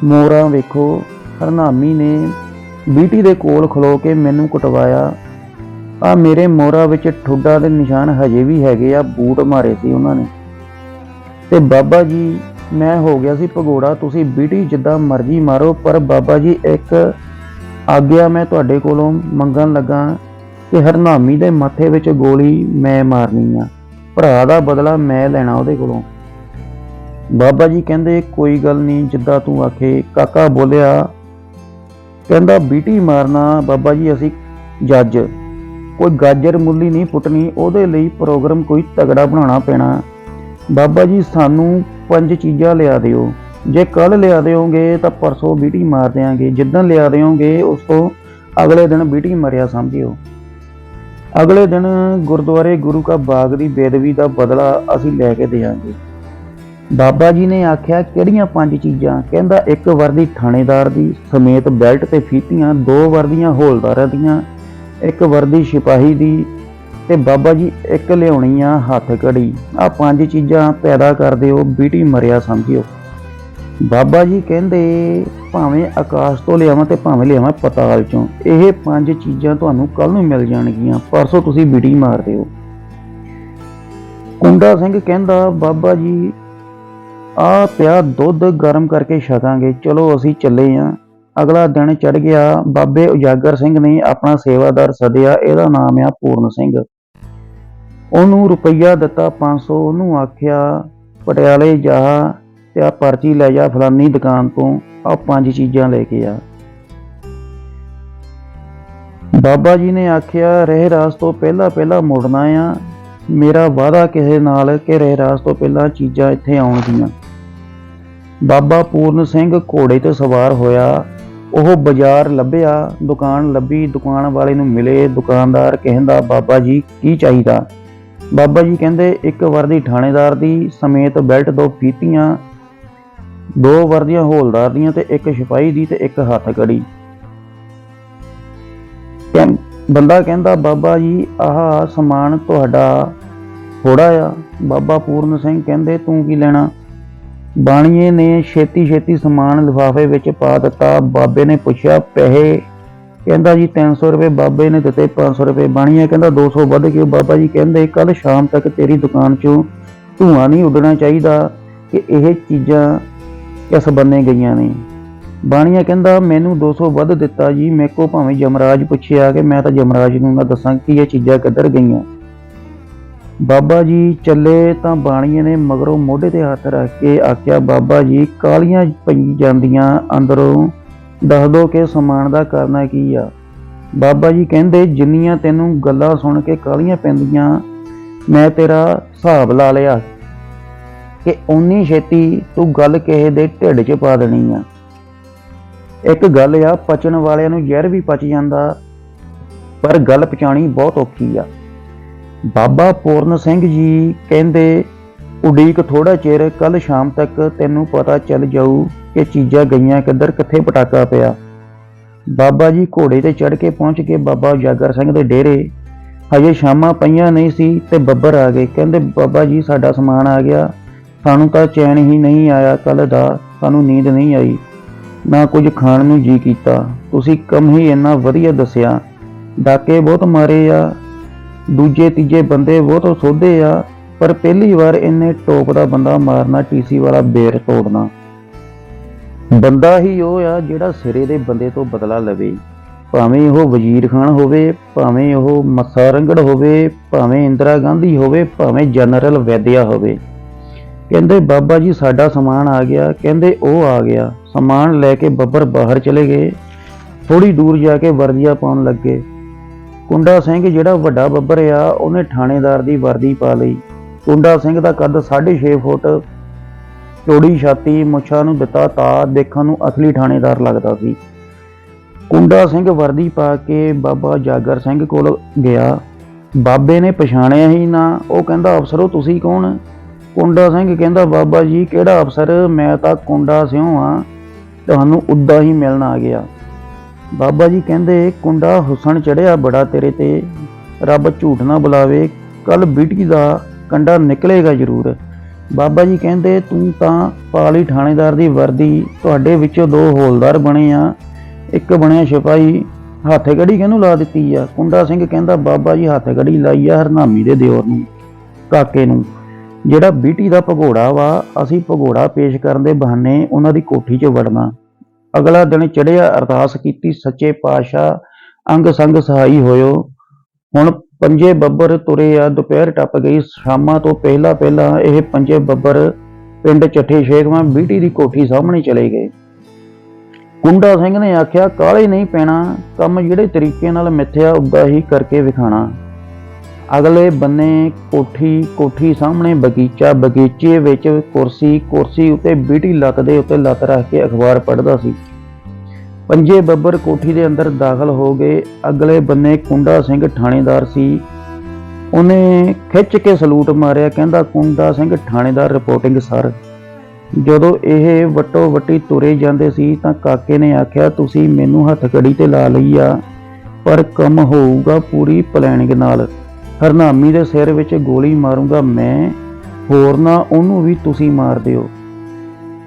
ਮੋਰਾਂ ਵੇਖੋ। ਹਰਨਾਮੀ ਨੇ ਬੀਟੀ ਦੇ ਕੋਲ ਖਲੋ ਕੇ ਮੈਨੂੰ ਕੁਟਵਾਇਆ। ਆ ਮੇਰੇ ਮੋਰਾ ਵਿੱਚ ਠੁੱਡਾ ਦੇ ਨਿਸ਼ਾਨ ਹਜੇ ਵੀ ਹੈਗੇ ਆ, ਬੂਟ ਮਾਰੇ ਸੀ ਉਹਨਾਂ ਨੇ। ਤੇ ਬਾਬਾ ਜੀ, ਮੈਂ ਹੋ ਗਿਆ ਸੀ ਭਗੋੜਾ, ਤੁਸੀਂ ਬੀਟੀ ਜਿੱਦਾਂ ਮਰਜ਼ੀ ਮਾਰੋ, ਪਰ ਬਾਬਾ ਜੀ ਇੱਕ ਆਗਿਆ ਮੈਂ ਤੁਹਾਡੇ ਕੋਲੋਂ ਮੰਗਣ ਲੱਗਾ ਕਿ ਹਰਨਾਮੀ ਦੇ ਮੱਥੇ ਵਿੱਚ ਗੋਲੀ ਮੈਂ ਮਾਰਨੀ ਆ, ਭਰਾ ਦਾ ਬਦਲਾ ਮੈਂ ਲੈਣਾ ਉਹਦੇ ਕੋਲੋਂ। ਬਾਬਾ ਜੀ ਕਹਿੰਦੇ, ਕੋਈ ਗੱਲ ਨਹੀਂ, ਜਿੱਦਾਂ ਤੂੰ ਆਖੇ, ਕਾਕਾ ਬੋਲਿਆ ਕਹਿੰਦਾ, ਬੀਟੀ ਮਾਰਨਾ ਬਾਬਾ ਜੀ, ਅਸੀਂ ਜੱਜ। ਕੋਈ ਗਾਜਰ ਮੁੱਲੀ ਨਹੀਂ ਪੁੱਟਣੀ, ਉਹਦੇ ਲਈ ਪ੍ਰੋਗਰਾਮ ਕੋਈ ਤਗੜਾ ਬਣਾਉਣਾ ਪੈਣਾ। ਬਾਬਾ ਜੀ, ਸਾਨੂੰ ਪੰਜ ਚੀਜ਼ਾਂ ਲਿਆ ਦਿਓ। ਜੇ ਕੱਲ ਲਿਆ ਦਿਓਗੇ, ਤਾਂ ਪਰਸੋਂ ਬੀਟੀ ਮਾਰ ਦਿਆਂਗੇ। ਜਿੱਦਣ ਲਿਆ ਦਿਓਗੇ, ਉਸ ਤੋਂ ਅਗਲੇ ਦਿਨ ਬੀਟੀ ਮਰਿਆ ਸਮਝਿਓ। ਅਗਲੇ ਦਿਨ ਗੁਰਦੁਆਰੇ ਗੁਰੂ ਕਾ ਬਾਗ ਦੀ ਬੇਦਵੀ ਦਾ ਬਦਲਾ ਅਸੀਂ ਲੈ ਕੇ ਦੇਵਾਂਗੇ ਬਾਬਾ ਜੀ ਨੇ ਆਖਿਆ, ਕਿਹੜੀਆਂ ਪੰਜ ਚੀਜ਼ਾਂ? ਕਹਿੰਦਾ, ਇੱਕ ਵਰਦੀ ਥਾਣੇਦਾਰ ਦੀ, ਸਮੇਤ ਬੈਲਟ ਤੇ ਫੀਤੀਆਂ, ਦੋ ਵਰਦੀਆਂ ਹੌਲਦਾਰਾਂ ਦੀਆਂ, ਇੱਕ ਵਰਦੀ ਸਿਪਾਹੀ ਦੀ ਤੇ ਬਾਬਾ ਜੀ ਇੱਕ ਲਿਆਉਣੀ ਆ ਹੱਥ ਘੜੀ। ਆ ਪੰਜ ਚੀਜ਼ਾਂ ਪੈਦਾ ਕਰ ਦਿਓ, ਬੀਟੀ ਮਰਿਆ ਸਮਝਿਓ। ਬਾਬਾ ਜੀ ਕਹਿੰਦੇ, ਭਾਵੇਂ ਆਕਾਸ਼ ਤੋਂ ਲਿਆਵਾਂ ਤੇ ਭਾਵੇਂ ਲਿਆਵਾਂ ਪਤਾਲ ਚੋਂ, ਇਹ ਪੰਜ ਚੀਜ਼ਾਂ ਤੁਹਾਨੂੰ ਕੱਲ ਨੂੰ ਮਿਲ ਜਾਣਗੀਆਂ, ਪਰਸੋਂ ਤੁਸੀਂ ਬੀਟੀ ਮਾਰ ਦਿਓ। ਕੁੰਡਾ ਸਿੰਘ ਕਹਿੰਦਾ, ਬਾਬਾ ਜੀ ਆ ਪਿਆ ਦੁੱਧ ਗਰਮ ਕਰਕੇ ਛਕਾਂਗੇ। ਚਲੋ ਅਸੀਂ ਚੱਲੇ ਆਂ। ਅਗਲਾ ਦਿਨ ਚੜ ਗਿਆ। ਬਾਬੇ ਉਜਾਗਰ ਸਿੰਘ ਨੇ ਆਪਣਾ ਸੇਵਾਦਾਰ ਸੱਦਿਆ। ਇਹਦਾ ਨਾਮ ਆ ਪੂਰਨ ਸਿੰਘ। ਉਹਨੂੰ ਰੁਪਈਆ ਦਿੱਤਾ 500 ਉਹਨੂੰ ਆਖਿਆ, ਪਟਿਆਲੇ ਜਾ ਤੇ ਆ ਪਰਚੀ ਲੈ ਜਾ ਫਲਾਨੀ ਦੁਕਾਨ ਤੋਂ। ਆ ਪੰਜ ਚੀਜ਼ਾਂ ਲੈ ਕੇ ਆ। ਬਾਬਾ ਜੀ ਨੇ ਆਖਿਆ, ਰਹਿ ਰਾਸ ਤੋਂ ਪਹਿਲਾਂ ਪਹਿਲਾਂ ਮੁੜਨਾ ਆ। ਮੇਰਾ ਵਾਅਦਾ ਕਿਸੇ ਨਾਲ ਕਿ ਰਹਿ ਰਾਸ ਤੋਂ ਪਹਿਲਾਂ ਚੀਜ਼ਾਂ ਇੱਥੇ ਆਉਣਗੀਆਂ ਬਾਬਾ ਪੂਰਨ ਸਿੰਘ ਘੋੜੇ ਤੇ ਸਵਾਰ ਹੋਇਆ। ਉਹ ਬਾਜ਼ਾਰ ਲੱਭਿਆ। ਦੁਕਾਨ ਲੱਭੀ। ਦੁਕਾਨ ਵਾਲੇ ਨੂੰ ਮਿਲੇ। ਦੁਕਾਨਦਾਰ ਕਹਿੰਦਾ, ਬਾਬਾ ਜੀ, ਕੀ ਚਾਹੀਦਾ? ਬਾਬਾ ਜੀ ਕਹਿੰਦੇ, ਇੱਕ ਵਰਦੀ ਥਾਣੇਦਾਰ ਦੀ ਸਮੇਤ ਬੈਲਟ ਦੋ ਫੀਤੀਆਂ ਦੋ ਵਰਦੀਆਂ ਹੌਲਦਾਰ ਦੀਆਂ ਤੇ ਇੱਕ ਸਿਪਾਹੀ ਦੀ ਤੇ ਇੱਕ ਹੱਥ ਕੜੀ ਕਹਿੰ- ਬੰਦਾ ਕਹਿੰਦਾ, ਬਾਬਾ ਜੀ, ਆਹ ਸਮਾਨ ਤੁਹਾਡਾ ਥੋੜਾ ਆ। ਬਾਬਾ ਪੂਰਨ ਸਿੰਘ ਕਹਿੰਦੇ, ਤੂੰ ਕੀ ਲੈਣਾ? ਬਾਣੀਏ ਨੇ ਛੇਤੀ ਛੇਤੀ ਸਮਾਨ ਲਿਫਾਫੇ ਵਿੱਚ ਪਾ ਦਿੱਤਾ। ਬਾਬੇ ਨੇ ਪੁੱਛਿਆ, ਪੈਸੇ? ਕਹਿੰਦਾ ਜੀ 300 ਰੁਪਏ ਬਾਬੇ ਨੇ ਦਿੱਤੇ 500 ਰੁਪਏ ਬਾਣੀਆ ਕਹਿੰਦਾ 200 ਵੱਧ ਕੇ ਬਾਬਾ ਜੀ ਕਹਿੰਦੇ ਕੱਲ ਸ਼ਾਮ ਤੱਕ ਤੇਰੀ ਦੁਕਾਨ 'ਚੋਂ ਧੂਆਂ ਨਹੀਂ ਉੱਡਣਾ ਚਾਹੀਦਾ ਕਿ ਇਹ ਚੀਜ਼ਾਂ ਕਿਸ ਬੰਨੇ ਗਈਆਂ ਨੇ। ਬਾਣੀਆ ਕਹਿੰਦਾ, ਮੈਨੂੰ 200 ਵੱਧ ਦਿੱਤਾ ਜੀ। ਮੇਰੇ ਕੋ ਭਾਵੇਂ ਜਮਰਾਜ ਪੁੱਛਿਆ ਕਿ ਮੈਂ ਤਾਂ ਜਮਰਾਜ ਨੂੰ ਨਾ ਦੱਸਾਂ ਕਿ ਇਹ ਚੀਜ਼ਾਂ ਕਿੱਧਰ ਗਈਆਂ। ਬਾਬਾ ਜੀ ਚੱਲੇ ਤਾਂ ਬਾਣੀਏ ਨੇ ਮਗਰੋਂ ਮੋਢੇ ਤੇ ਹੱਥ ਰੱਖ ਕੇ ਆਖਿਆ, ਬਾਬਾ ਜੀ, ਕਾਲੀਆਂ ਪਈ ਜਾਂਦੀਆਂ, ਅੰਦਰੋਂ ਦੱਸ ਦੋ ਕਿ ਸਮਾਨ ਦਾ ਕਰਨਾ ਕੀ ਆ? ਬਾਬਾ ਜੀ ਕਹਿੰਦੇ, ਜਿੰਨੀਆਂ ਤੈਨੂੰ ਗੱਲਾਂ ਸੁਣ ਕੇ ਕਾਲੀਆਂ ਪੈਂਦੀਆਂ, ਮੈਂ ਤੇਰਾ ਹਿਸਾਬ ਲਾ ਲਿਆ ਕਿ ਉਨੀ ਛੇਤੀ ਤੂੰ ਗੱਲ ਕਿਸੇ ਦੇ ਢਿੱਡ 'ਚ ਪਾ ਦੇਣੀ ਆ। ਇੱਕ ਗੱਲ ਆ ਪਚਣ ਵਾਲਿਆਂ ਨੂੰ ਜ਼ਹਿਰ ਵੀ ਪਚ ਜਾਂਦਾ, ਪਰ ਗੱਲ ਪਚਾਣੀ ਬਹੁਤ ਔਖੀ ਆ। ਬਾਬਾ ਪੂਰਨ ਸਿੰਘ ਜੀ ਕਹਿੰਦੇ, ਉਡੀਕ ਥੋੜਾ ਚਿਰ ਕੱਲ ਸ਼ਾਮ ਤੱਕ ਤੈਨੂੰ ਪਤਾ ਚੱਲ ਜਾਊ ਕਿ ਚੀਜ਼ਾਂ ਗਈਆਂ ਕਿੱਧਰ, ਕਿੱਥੇ ਪਟਾਕਾ ਪਿਆ। ਬਾਬਾ ਜੀ ਘੋੜੇ ਤੇ ਚੜ ਕੇ ਪਹੁੰਚ ਕੇ ਬਾਬਾ ਉਜਾਗਰ ਸਿੰਘ ਦੇ ਡੇਰੇ ਹਜੇ ਸ਼ਾਮਾਂ ਪਈਆਂ ਨਹੀਂ ਸੀ ਤੇ ਬੱਬਰ ਆ ਗਏ। ਕਹਿੰਦੇ, ਬਾਬਾ ਜੀ, ਸਾਡਾ ਸਮਾਨ ਆ ਗਿਆ। ਸਾਨੂੰ ਤਾਂ ਚੈਨ ਹੀ ਨਹੀਂ ਆਇਆ ਕੱਲ ਦਾ। ਸਾਨੂੰ ਨੀਂਦ ਨਹੀਂ ਆਈ। ਨਾ ਕੁਝ ਖਾਣ ਨੂੰ ਜੀ ਕੀਤਾ। ਤੁਸੀਂ ਕੰਮ ਹੀ ਇੰਨਾ ਵਧੀਆ ਦੱਸਿਆ। ਡਾਕੇ ਬਹੁਤ ਮਾਰੇ ਆ। ਦੂਜੇ, ਤੀਜੇ ਬੰਦੇ ਬਹੁਤ ਸੋਧੇ ਆ, ਪਰ ਪਹਿਲੀ ਵਾਰ ਇਹਨੇ ਟੋਪ ਦਾ ਬੰਦਾ ਮਾਰਨਾ ਟੀਸੀ ਵਾਲਾ ਬੇਰ ਤੋੜਨਾ। ਬੰਦਾ ਹੀ ਉਹ ਆ ਜਿਹੜਾ ਸਿਰੇ ਦੇ ਬੰਦੇ ਤੋਂ ਬਦਲਾ ਲਵੇ। ਭਾਵੇਂ ਉਹ ਵਜ਼ੀਰ ਖਾਨ ਹੋਵੇ, ਭਾਵੇਂ ਉਹ ਮੱਸਾ ਰੰਗੜ ਹੋਵੇ, ਭਾਵੇਂ ਇੰਦਰਾ ਗਾਂਧੀ ਹੋਵੇ, ਭਾਵੇਂ ਜਨਰਲ ਵੈਦਿਆ ਹੋਵੇ। ਕਹਿੰਦੇ, ਬਾਬਾ ਜੀ, ਸਾਡਾ ਸਮਾਨ ਆ ਗਿਆ। ਕਹਿੰਦੇ, ਉਹ ਆ ਗਿਆ। ਸਮਾਨ ਲੈ ਕੇ ਬੱਬਰ ਬਾਹਰ ਚਲੇ ਗਏ। ਥੋੜੀ ਦੂਰ ਜਾ ਕੇ ਵਰਦੀਆਂ ਪਾਉਣ ਲੱਗੇ। ਕੁੰਡਾ ਸਿੰਘ ਜਿਹੜਾ ਵੱਡਾ ਬੱਬਰ ਆ, ਉਹਨੇ ਥਾਣੇਦਾਰ ਦੀ ਵਰਦੀ ਪਾ ਲਈ। ਕੁੰਡਾ ਸਿੰਘ ਦਾ ਕੱਦ 6.5 ਫੁੱਟ, ਚੌੜੀ ਛਾਤੀ ਮੁੱਛਾਂ ਨੂੰ ਦਿੱਤਾ ਤਾ ਦੇਖਣ ਨੂੰ ਅਸਲੀ ਥਾਣੇਦਾਰ ਲੱਗਦਾ ਸੀ। ਕੁੰਡਾ ਸਿੰਘ ਵਰਦੀ ਪਾ ਕੇ ਬਾਬਾ ਜਾਗਰ ਸਿੰਘ ਕੋਲ ਗਿਆ। ਬਾਬੇ ਨੇ ਪਛਾਣਿਆ ਹੀ ਨਾ। ਉਹ ਕਹਿੰਦਾ, ਅਫਸਰੋ ਤੁਸੀਂ ਕੌਣ? ਕੁੰਡਾ ਸਿੰਘ ਕਹਿੰਦਾ, ਬਾਬਾ ਜੀ, ਕਿਹੜਾ ਅਫਸਰ? ਮੈਂ ਤਾਂ ਕੁੰਡਾ ਸਿਉ ਆ ਤੁਹਾਨੂੰ ਉੱਦਾਂ ਹੀ ਮਿਲਣ ਆ ਗਿਆ। ਬਾਬਾ ਜੀ ਕਹਿੰਦੇ, ਕੁੰਡਾ ਹੁਸਨ ਚੜਿਆ ਬੜਾ ਤੇਰੇ ਤੇ। ਰੱਬ ਝੂਠ ਨਾ ਬੁਲਾਵੇ। ਕੱਲ ਬੀਟੀ ਦਾ ਕੰਡਾ ਨਿਕਲੇਗਾ ਜ਼ਰੂਰ। ਬਾਬਾ ਜੀ ਕਹਿੰਦੇ, ਤੂੰ ਤਾਂ ਪਾਲੀ ਥਾਣੇਦਾਰ ਦੀ ਵਰਦੀ, ਤੁਹਾਡੇ ਵਿੱਚੋਂ ਦੋ ਹੌਲਦਾਰ ਬਣੇ ਆ। ਇੱਕ ਬਣਿਆ ਸਿਪਾਹੀ ਹੱਥਗੜੀ ਕਿਹਨੂੰ ਲਾ ਦਿੱਤੀ ਆ? ਕੁੰਡਾ ਸਿੰਘ ਕਹਿੰਦਾ, ਬਾਬਾ ਜੀ ਹੱਥਗੜੀ ਲਾਈ ਆ ਹਰਨਾਮੀ ਦੇ ਦਿਓਰ ਨੂੰ, ਕਾਕੇ ਨੂੰ। ਜਿਹੜਾ ਬੀਟੀ ਦਾ ਭਗੋੜਾ ਵਾ, ਅਸੀਂ ਭਗੋੜਾ ਪੇਸ਼ ਕਰਨ ਦੇ ਬਹਾਨੇ ਉਹਨਾਂ ਦੀ ਕੋਠੀ 'ਚ ਵੜਨਾ। ਅਗਲਾ ਦਿਨ ਚੜਿਆ ਅਰਦਾਸ ਕੀਤੀ, ਸੱਚੇ ਪਾਤਸ਼ਾਹ, ਅੰਗ ਸੰਗ ਸਹਾਈ ਹੋਇਓ। ਹੁਣ ਪੰਜੇ ਬੱਬਰ ਤੁਰੇ ਆ, ਦੁਪਹਿਰ ਟੱਪ ਗਈ, ਸ਼ਾਮਾਂ ਤੋਂ ਪਹਿਲਾਂ ਪਹਿਲਾਂ ਇਹ ਪੰਜੇ ਬੱਬਰ ਪਿੰਡ ਚੱਠੇ ਸ਼ੇਖਵਾਂ ਬੀਟੀ ਦੀ ਕੋਠੀ ਸਾਹਮਣੇ ਚਲੇ ਗਏ। ਕੁੰਡਾ ਸਿੰਘ ਨੇ ਆਖਿਆ ਕਾਲੇ ਨਹੀਂ ਪੈਣਾ, ਕੰਮ ਜਿਹੜੇ ਤਰੀਕੇ ਨਾਲ ਮਿੱਥਿਆ ਉੱਦਾਂ ਹੀ ਕਰਕੇ ਵਿਖਾਣਾ। ਅਗਲੇ ਬੰਨੇ ਕੋਠੀ ਕੋਠੀ ਸਾਹਮਣੇ ਬਗੀਚਾ, ਬਗੀਚੇ ਵਿੱਚ ਕੁਰਸੀ ਕੁਰਸੀ ਉੱਤੇ ਬੀਟੀ ਲੱਤ ਦੇ ਉੱਤੇ ਲੱਤ ਰੱਖ ਕੇ ਅਖਬਾਰ ਪੜ੍ਹਦਾ ਸੀ। ਪੰਜੇ ਬੱਬਰ ਕੋਠੀ ਦੇ ਅੰਦਰ ਦਾਖਲ ਹੋ ਗਏ। ਅਗਲੇ ਬੰਨੇ ਕੁੰਡਾ ਸਿੰਘ ਥਾਣੇਦਾਰ ਸੀ। ਉਹਨੇ ਖਿੱਚ ਕੇ ਸਲੂਟ ਮਾਰਿਆ। ਕਹਿੰਦਾ, ਕੁੰਡਾ ਸਿੰਘ ਥਾਣੇਦਾਰ ਰਿਪੋਰਟਿੰਗ ਸਰ ਜਦੋਂ ਇਹ ਵਟੋ ਵਟੀ ਤੁਰੇ ਜਾਂਦੇ ਸੀ ਤਾਂ ਕਾਕੇ ਨੇ ਆਖਿਆ, ਤੁਸੀਂ ਮੈਨੂੰ ਹੱਥ ਕੜੀ ਤੇ ਲਾ ਲਈ ਆ, ਪਰ ਕੰਮ ਹੋਊਗਾ ਪੂਰੀ ਪਲੈਨਿੰਗ ਨਾਲ। ਹਰਨਾਮੀ ਦੇ ਸਿਰ ਵਿੱਚ ਗੋਲੀ ਮਾਰੂੰਗਾ ਮੈਂ, ਹੋਰ ਨਾ ਉਹਨੂੰ ਵੀ ਤੁਸੀਂ ਮਾਰ ਦਿਓ।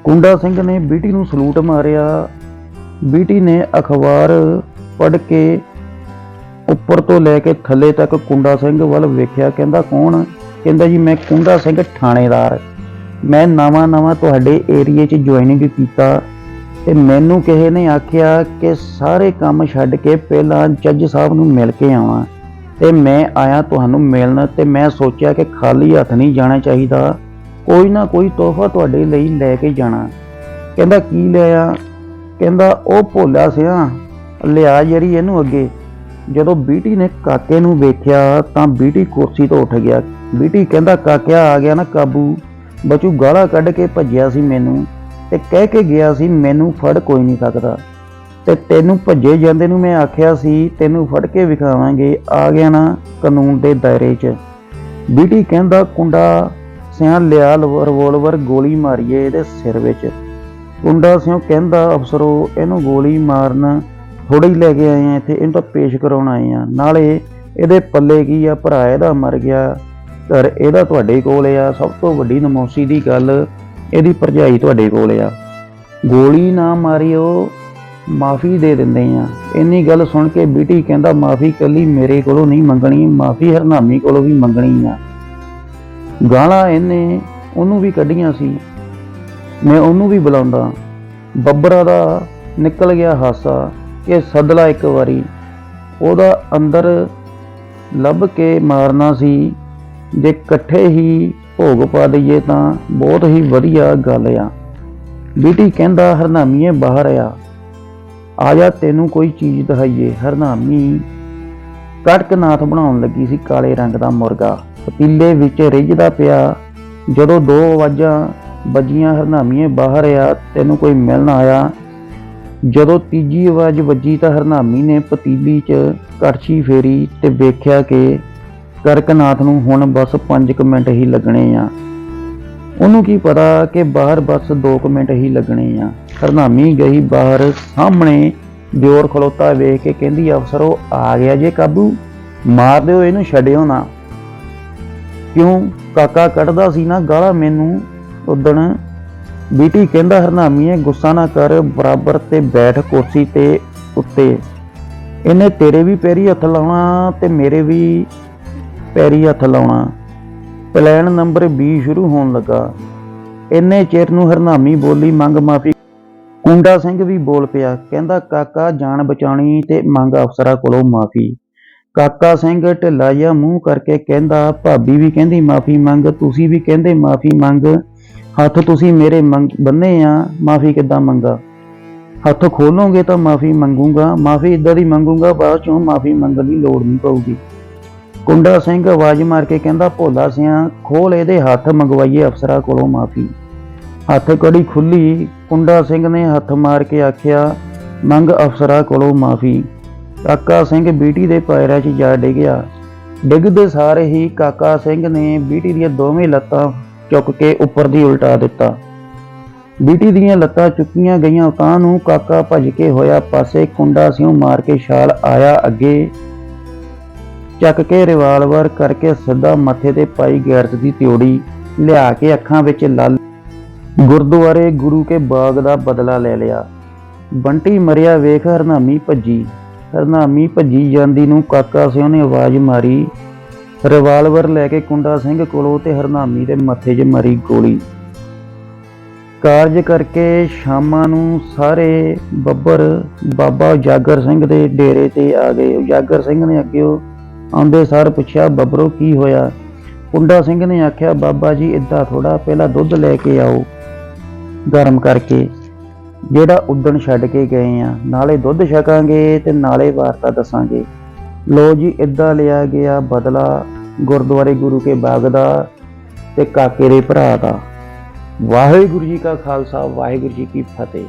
ਕੁੰਡਾ ਸਿੰਘ ਨੇ ਬੀਟੀ ਨੂੰ ਸਲੂਟ ਮਾਰਿਆ। ਬੀਟੀ ਨੇ ਅਖਬਾਰ ਪੜ੍ਹ ਕੇ ਉੱਪਰ ਤੋਂ ਲੈ ਕੇ ਥੱਲੇ ਤੱਕ ਕੁੰਡਾ ਸਿੰਘ ਵੱਲ ਵੇਖਿਆ। ਕਹਿੰਦਾ, ਕੌਣ? ਕਹਿੰਦਾ, ਜੀ, ਮੈਂ ਕੁੰਡਾ ਸਿੰਘ ਥਾਣੇਦਾਰ। ਮੈਂ ਨਵਾਂ ਨਵਾਂ ਤੁਹਾਡੇ ਏਰੀਏ 'ਚ ਜੁਆਇਨਿੰਗ ਕੀਤਾ ਤੇ ਮੈਨੂੰ ਕਿਸੇ ਨੇ ਆਖਿਆ ਕਿ ਸਾਰੇ ਕੰਮ ਛੱਡ ਕੇ ਪਹਿਲਾਂ ਜੱਜ ਸਾਹਿਬ ਨੂੰ ਮਿਲ ਕੇ ਆਵਾਂ। ਤੇ ਮੈਂ ਆਇਆ ਤੁਹਾਨੂੰ ਮਿਲਣ ਤੇ ਮੈਂ ਸੋਚਿਆ ਕਿ ਖਾਲੀ ਹੱਥ ਨਹੀਂ ਜਾਣਾ ਚਾਹੀਦਾ। ਕੋਈ ਨਾ ਕੋਈ ਤੋਹਫਾ ਤੁਹਾਡੇ ਲਈ ਲੈ ਕੇ ਜਾਣਾ। ਕਹਿੰਦਾ, ਕੀ ਲਿਆ ਕਹਿੰਦਾ, ਉਹ ਭੋਲਾ ਸਿਆ, ਲਿਆ ਜਿਹੜੀ ਇਹਨੂੰ ਅੱਗੇ। ਜਦੋਂ ਬੀਟੀ ਨੇ ਕਾਕੇ ਨੂੰ ਵੇਖਿਆ ਤਾਂ ਬੀਟੀ ਕੁਰਸੀ ਤੋਂ ਉੱਠ ਗਿਆ। ਬੀਟੀ ਕਹਿੰਦਾ, ਕਾਕਿਆ, ਆ ਗਿਆ ਨਾ ਕਾਬੂ। ਬਚੂ ਗਾਲਾਂ ਕੱਢ ਕੇ ਭੱਜਿਆ ਸੀ ਮੈਨੂੰ ਤੇ ਕਹਿ ਕੇ ਗਿਆ ਸੀ, ਮੈਨੂੰ ਫੜ, ਕੋਈ ਨਹੀਂ ਸਕਦਾ। ਤੇ ਤੈਨੂੰ ਭੱਜੇ ਜਾਂਦੇ ਨੂੰ ਮੈਂ ਆਖਿਆ ਸੀ, ਤੈਨੂੰ ਫੜ ਕੇ ਵਿਖਾਵਾਂਗੇ। ਆ ਗਿਆ ਨਾ ਕਾਨੂੰਨ ਦੇ ਦਾਇਰੇ 'ਚ। ਬੀਟੀ ਕਹਿੰਦਾ, ਕੁੰਡਾ ਸਿਆਂ ਲਿਆ ਰਿਵੋਲਵਰ ਗੋਲੀ ਮਾਰੀਏ ਇਹਦੇ ਸਿਰ ਵਿੱਚ। ਕੁੰਡਾ ਸਿਓ ਕਹਿੰਦਾ, ਅਫਸਰੋ, ਇਹਨੂੰ ਗੋਲੀ ਮਾਰਨ ਥੋੜਾ ਹੀ ਲੈ ਕੇ ਆਏ ਆ ਇੱਥੇ, ਇਹਨੂੰ ਤਾਂ ਪੇਸ਼ ਕਰਾਉਣ ਆਏ ਆ। ਨਾਲੇ ਇਹਦੇ ਪੱਲੇ ਕੀ ਆ? ਭਰਾ ਇਹਦਾ ਮਰ ਗਿਆ। ਘਰ ਇਹਦਾ ਤੁਹਾਡੇ ਕੋਲ ਆ। ਸਭ ਤੋਂ ਵੱਡੀ ਨਮੋਸੀ ਦੀ ਗੱਲ, ਇਹਦੀ ਭਰਜਾਈ ਤੁਹਾਡੇ ਕੋਲ ਆ। ਗੋਲੀ ਨਾ ਮਾਰਿਓ ਮਾਫੀ ਦੇ ਦਿੰਦੇ ਆ ਇੰਨੀ ਗੱਲ ਸੁਣ ਕੇ ਬੀਟੀ ਕਹਿੰਦਾ, ਮਾਫੀ ਕੱਲੀ ਮੇਰੇ ਕੋਲੋਂ ਨਹੀਂ ਮੰਗਣੀ, ਮਾਫੀ ਹਰਨਾਮੀ ਕੋਲੋਂ ਵੀ ਮੰਗਣੀ ਆ। ਗਾਲਾਂ ਇਹਨੇ ਉਹਨੂੰ ਵੀ ਕੱਢੀਆਂ ਸੀ। ਮੈਂ ਉਹਨੂੰ ਵੀ ਬੁਲਾਉਂਦਾ। ਬੱਬਰਾ ਦਾ ਨਿਕਲ ਗਿਆ ਹਾਸਾ ਕਿ ਸਦਲਾ ਇੱਕ ਵਾਰੀ। ਉਹਦਾ ਅੰਦਰ ਲੱਭ ਕੇ ਮਾਰਨਾ ਸੀ। ਜੇ ਇਕੱਠੇ ਹੀ ਭੋਗ ਪਾ ਦਈਏ ਤਾਂ ਬਹੁਤ ਹੀ ਵਧੀਆ ਗੱਲ ਆ। ਬੀਟੀ ਕਹਿੰਦਾ, ਹਰਨਾਮੀਏ ਬਾਹਰ ਆ। ਆ ਜਾ ਤੈਨੂੰ ਕੋਈ ਚੀਜ਼ ਦਿਖਾਈਏ। ਹਰਨਾਮੀ ਕੜਕਨਾਥ ਬਣਾਉਣ ਲੱਗੀ ਸੀ ਕਾਲੇ ਰੰਗ ਦਾ ਮੁਰਗਾ। ਪਤੀਲੇ ਵਿੱਚ ਰਿੱਝਦਾ ਪਿਆ। ਜਦੋਂ ਦੋ ਆਵਾਜ਼ਾਂ ਵੱਜੀਆਂ, ਹਰਨਾਮੀਏ ਬਾਹਰ ਆ, ਤੈਨੂੰ ਕੋਈ ਮਿਲਣ ਆਇਆ। ਜਦੋਂ ਤੀਜੀ ਆਵਾਜ਼ ਵੱਜੀ ਤਾਂ ਹਰਨਾਮੀ ਨੇ ਪਤੀਲੀ 'ਚ ਕੜਛੀ ਫੇਰੀ ਤੇ ਵੇਖਿਆ ਕਿ ਕਰਕਨਾਥ ਨੂੰ ਹੁਣ ਬਸ 5 ਮਿੰਟ ਹੀ ਲੱਗਣੇ ਆ। ਉਹਨੂੰ ਕੀ ਪਤਾ ਕਿ ਬਾਹਰ ਬਸ 2 ਮਿੰਟ ਹੀ ਲੱਗਣੇ ਆ। ਹਰਨਾਮੀ ਗਈ ਬਾਹਰ ਸਾਹਮਣੇ, ਦਿਓਰ ਖਲੋਤਾ ਵੇਖ ਕੇ ਕਹਿੰਦੀ, ਅਫਸਰ ਉਹ ਆ ਗਿਆ ਜੇ ਕਾਬੂ, ਮਾਰ ਦਿਓ ਇਹਨੂੰ, ਛੱਡਿਓ ਨਾ। ਕਿਉਂ? ਕਾਕਾ ਕੱਢਦਾ ਸੀ ਨਾ ਗਾਲਾਂ ਮੈਨੂੰ ਉਦਣ। ਬੀਟੀ, ਕਹਿੰਦਾ ਹਰਨਾਮੀਏ, ਗੁੱਸਾ ਨਾ ਕਰ, ਬਰਾਬਰ ਤੇ ਬੈਠ ਕੁਰਸੀ ਤੇ ਉੱਤੇ। ਇਹਨੇ ਤੇਰੇ ਵੀ ਪੈਰੀ ਹੱਥ ਲਾਉਣਾ ਤੇ ਮੇਰੇ ਵੀ ਪੈਰੀ ਹੱਥ ਲਾਉਣਾ। ਪਲਾਨ ਨੰਬਰ 20 ਸ਼ੁਰੂ ਹੋਣ ਲੱਗਾ। ਇੰਨੇ ਚਿਰ ਨੂੰ ਹਰਨਾਮੀ ਬੋਲੀ, ਮੰਗ ਮਾਫੀ ਕੁੰਡਾ ਸਿੰਘ ਵੀ ਬੋਲ ਪਿਆ, ਕਹਿੰਦਾ, ਕਾਕਾ, ਜਾਨ ਬਚਾਉਣੀ ਤੇ ਮੰਗ ਅਫਸਰਾਂ ਕੋਲੋਂ ਮਾਫੀ। ਕਾਕਾ ਸਿੰਘ ਢਿੱਲਾ ਜਿਹਾ ਮੂੰਹ ਕਰਕੇ ਕਹਿੰਦਾ, ਭਾਬੀ ਵੀ ਕਹਿੰਦੀ ਮਾਫੀ ਮੰਗ, ਤੁਸੀਂ ਵੀ ਕਹਿੰਦੇ ਮਾਫੀ ਮੰਗ। ਹੱਥ ਤੁਸੀਂ ਮੇਰੇ ਮੰਗ, ਬੰਨੇ ਆ, ਮਾਫੀ ਕਿੱਦਾਂ ਮੰਗਾ? ਹੱਥ ਖੋਲੋਗੇ ਤਾਂ ਮਾਫੀ ਮੰਗੂਗਾ, ਮਾਫੀ ਇਦਾਂ ਦੀ ਮੰਗੂਗਾ, ਬਾਅਦ ਚੋਂ ਮਾਫੀ ਮੰਗਣ ਦੀ ਲੋੜ ਨਹੀਂ ਪਊਗੀ। ਕੁੰਡਾ ਸਿੰਘ ਆਵਾਜ਼ ਮਾਰ ਕੇ ਕਹਿੰਦਾ, ਭੋਲਾ ਸਿਆ, ਖੋਲ ਇਹਦੇ ਹੱਥ, ਮੰਗਵਾਈਏ ਅਫਸਰਾਂ ਕੋਲੋਂ ਮਾਫੀ। ਹੱਥ ਕੜੀ ਖੁੱਲੀ, ਕੁੰਡਾ ਸਿੰਘ ਨੇ ਹੱਥ ਮਾਰ ਕੇ ਆਖਿਆ, ਮੰਗ ਅਫਸਰਾਂ ਕੋਲੋਂ ਮਾਫੀ। ਕਾਕਾ ਸਿੰਘ ਬੀਟੀ ਦੇ ਪੈਰਾਂ 'ਚ ਜਾ ਡਿੱਗਿਆ। ਡਿੱਗਦੇ ਸਾਰੇ ਹੀ ਕਾਕਾ ਸਿੰਘ ਨੇ ਬੀਟੀ ਦੀਆਂ ਦੋਵੇਂ ਲੱਤਾਂ ਚੁੱਕ ਕੇ ਉੱਪਰ ਦੀ ਉਲਟਾ ਦਿੱਤਾ। ਬੀਟੀ ਦੀਆਂ ਲੱਤਾਂ ਚੁੱਕੀਆਂ ਗਈਆਂ ਤਾਂ ਨੂੰ ਕਾਕਾ ਭੱਜ ਕੇ ਹੋਇਆ ਪਾਸੇ, ਕੁੰਡਾ ਸਿਉ ਮਾਰ ਕੇ ਛਾਲ ਆਇਆ ਅੱਗੇ। ਚੱਕ ਕੇ ਰਿਵਾਲਵਰ ਕਰਕੇ ਸਿੱਧਾ ਮੱਥੇ ਤੇ ਪਾਈ ਗੈਰਸ ਦੀ ਤਿਉੜੀ, ਲਿਆ ਕੇ ਅੱਖਾਂ ਵਿੱਚ ਲਾਲ ਗੁਰਦੁਆਰੇ ਗੁਰੂ ਕੇ ਬਾਗ ਦਾ ਬਦਲਾ ਲੈ ਲਿਆ। ਬੰਟੀ ਮਰਿਆ ਵੇਖ ਹਰਨਾਮੀ ਭੱਜੀ। ਹਰਨਾਮੀ ਭੱਜੀ ਜਾਂਦੀ ਨੂੰ ਕਾਕਾ ਸਿਉ ਨੇ ਆਵਾਜ਼ ਮਾਰੀ। ਰਿਵਾਲਵਰ ਲੈ ਕੇ ਕੁੰਡਾ ਸਿੰਘ ਕੋਲੋਂ ਤੇ ਹਰਨਾਮੀ ਦੇ ਮੱਥੇ 'ਚ ਮਾਰੀ ਗੋਲੀ। ਕਾਰਜ ਕਰਕੇ ਸ਼ਾਮਾਂ ਨੂੰ ਸਾਰੇ ਬੱਬਰ ਬਾਬਾ ਉਜਾਗਰ ਸਿੰਘ ਦੇ ਡੇਰੇ ਤੇ ਆ ਗਏ। ਉਜਾਗਰ ਸਿੰਘ ਨੇ ਅੱਗੇ ਆਉਂਦੇ ਸਾਰ ਪੁੱਛਿਆ, ਬੱਬਰੋ, ਕੀ ਹੋਇਆ? ਕੁੰਡਾ ਸਿੰਘ ਨੇ ਆਖਿਆ, ਬਾਬਾ ਜੀ ਇੱਦਾਂ ਥੋੜਾ ਪਹਿਲਾਂ ਦੁੱਧ ਲੈ ਕੇ ਆਓ। ਗਰਮ ਕਰਕੇ, ਜਿਹੜਾ ਉਦਣ ਛੱਡ ਕੇ ਗਏ ਆ, ਨਾਲੇ ਦੁੱਧ ਛਕਾਂਗੇ ਤੇ ਨਾਲੇ ਵਾਰਤਾ ਦੱਸਾਂਗੇ। ਲੋ ਜੀ ਇੱਦਾਂ ਲਿਆ ਗਿਆ ਬਦਲਾ ਗੁਰਦੁਆਰੇ ਗੁਰੂ ਕੇ ਬਾਗ ਦਾ ਤੇ ਕਾਕੇ ਦੇ ਭਰਾ ਦਾ। ਵਾਹਿਗੁਰੂ ਜੀ ਕਾ ਖਾਲਸਾ, ਵਾਹਿਗੁਰੂ ਜੀ ਕੀ ਫਤਿਹ।